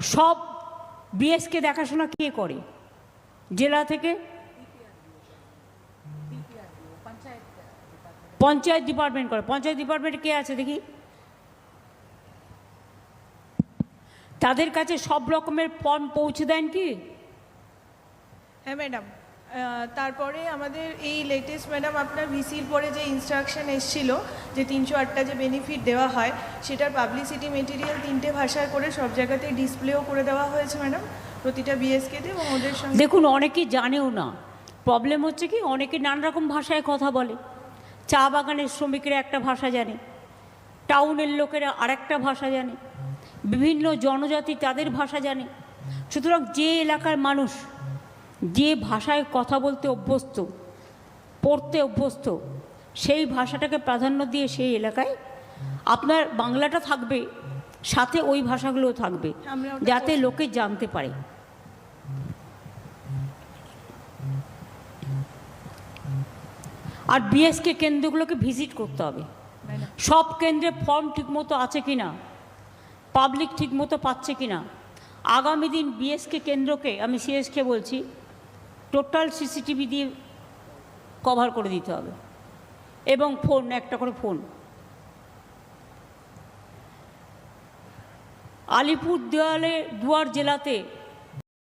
সব বিএসকে দেখাশোনা কে করে? জেলা থেকে? পঞ্চায়েত ডিপার্টমেন্ট করে। পঞ্চায়েত ডিপার্টমেন্ট কে আছে দেখি? তাদের কাছে সব রকমের ফর্ম পৌঁছে দেন কি? হ্যাঁ ম্যাডাম তারপরে আমাদের এই লেটেস্ট ম্যাডাম আপনার ভিসির পরে যে ইনস্ট্রাকশন এসেছিল, যে তিনশো আটটা যে বেনিফিট দেওয়া হয়, সেটার পাবলিসিটি মেটেরিয়াল তিনটে ভাষায় করে সব জায়গাতেই ডিসপ্লেও করে দেওয়া হয়েছে ম্যাডাম প্রতিটা বিএসকেতে এবং ওদের সঙ্গে দেখুন, অনেকেই জানেও না। প্রবলেম হচ্ছে কি, অনেকে নানা রকম ভাষায় কথা বলে। চা বাগানের শ্রমিকরা একটা ভাষা জানে, টাউনের লোকেরা আরেকটা ভাষা জানে, বিভিন্ন জনজাতি তাদের ভাষা জানে। সুতরাং যে এলাকার মানুষ যে ভাষায় কথা বলতে অভ্যস্ত পড়তে অভ্যস্ত সেই ভাষাটাকে প্রাধান্য দিয়ে সেই এলাকায় আপনার বাংলাটা থাকবে সাথে ওই ভাষাগুলোও থাকবে যাতে লোকে জানতে পারে। আর বিএসকে কেন্দ্রগুলোকে ভিজিট করতে হবে। সব কেন্দ্রে ফর্ম ঠিকমতো আছে কি না পাবলিক ঠিকমতো পাচ্ছে কি না আগামী দিন বিএসকে কেন্দ্রকে আমি সিএসকে বলছি টোটাল সিসিটিভি দিয়ে কভার করে দিতে হবে। এবং ফোন, একটা করে ফোন। আলিপুর দেওয়ালে দুয়ার জেলাতে